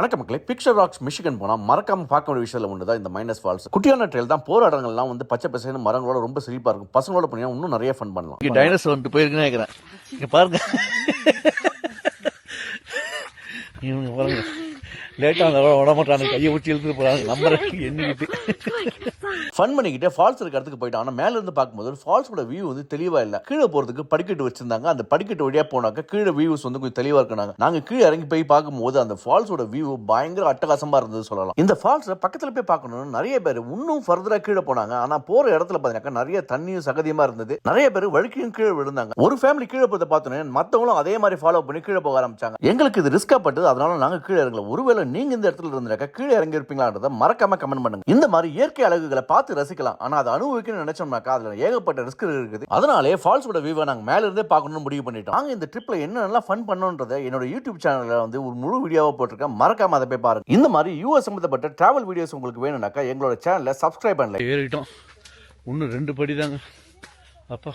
வணக்கம் மக்களே picture rocks Michigan போனால் மறக்காம பார்க்க வேண்டிய விஷயத்தில் ஒன்று தான் இந்த மைனஸ் ஃபால்ஸ் குட்டியான ட்ரெயில் தான் போற இடங்கள்லாம் வந்து பச்சை பசங்க மரங்களோட ரொம்ப செழிப்பாக இருக்கும். பசங்களோட போனீங்கன்னா இன்னும் நிறைய ஃபன் பண்ணலாம். இங்கே டைனோசர் வந்துட்டு போயிருக்குன்னு நினைக்கிறேன். இங்கே பாருங்க. இவங்க பாருங்க. லேட்டாக விட மாட்டாங்க கையை ஊற்றி இழுத்துட்டு போகிறாங்க நம்பர் எண்ணிக்கிட்டு. ஃபன் பண்ணிக்கிட்டே ஃபால்ஸ் இருக்க இடத்துக்கு போயிட்டோம் ஆனால் மேல இருந்து பார்க்கும்போது ஃபால்ஸோட வியூ வந்து தெளிவா இல்ல. கீழே போறதுக்கு படிக்கட்டு வச்சிருந்தாங்க. அந்த படிக்கட்டு வழியா போனாக்க கீழே வியூஸ் வந்து கொஞ்சம் தெளிவா இருக்கனாங்க. நாங்க கீழே இறங்கி போய் பார்க்கும்போது அந்த ஃபால்ஸோட வியூ பயங்கர அட்டகாசமா இருந்தது சொல்லலாம். இந்த ஃபால்ஸ் பக்கத்துல போய் பார்க்கணும்னு நிறைய பேர் இன்னும் ஃபர்தரா கீழே போனாங்க. ஆனா போற இடத்துல பாத்தீங்கன்னா நிறைய தண்ணியும் சகதியமா இருந்தது. நிறைய பேர் வழுக்கியும் கீழே விழுந்தாங்க. ஒரு ஃபேமிலி கீழே போறத பார்த்தோன்னே மத்தவங்களும் அதே மாதிரி ஃபாலோ பண்ணி கீழே போக ஆரம்பிச்சாங்க. எங்களுக்கு இது ரிஸ்கா பட்டது. அதனால நாங்க கீழே இறங்கல. ஒருவேளை நீங்க இந்த இடத்துல இருந்தாக்க கீழே இறங்கி இருப்பீங்களான்றத மறக்காம கமெண்ட் பண்ணுங்க. இந்த மாதிரி இயற்கை அழகுகளை பார்த்து ரசிக்கலாம். ஆனால் அதை அனுபவிக்கணும்னு நினைச்சோம்னாக்கா அதுல ஏகப்பட்ட ரிஸ்க் இருக்குது. அதனாலே ஃபால்ஸோட வியூவை நாங்கள் மேல இருந்தே பார்க்கணும்னு முடிவு பண்ணிட்டோம். நாங்கள் இந்த ட்ரிப்பில் என்னென்னலாம் ஃபன் பண்ணோன்றத என்னோட யூடியூப் சேனலில் வந்து ஒரு முழு வீடியோவாக போட்டிருக்கேன். மறக்காம அதை போய் பாருங்க. இந்த மாதிரி யூஎஸ் சம்மந்தப்பட்ட டிராவல் வீடியோஸ் உங்களுக்கு வேணும்னாக்கா எங்களோட சேனலை சப்ஸ்கிரைப் பண்ணல ஏறிட்டோம். இன்னும் ரெண்டு படி தாங்க அப்பா.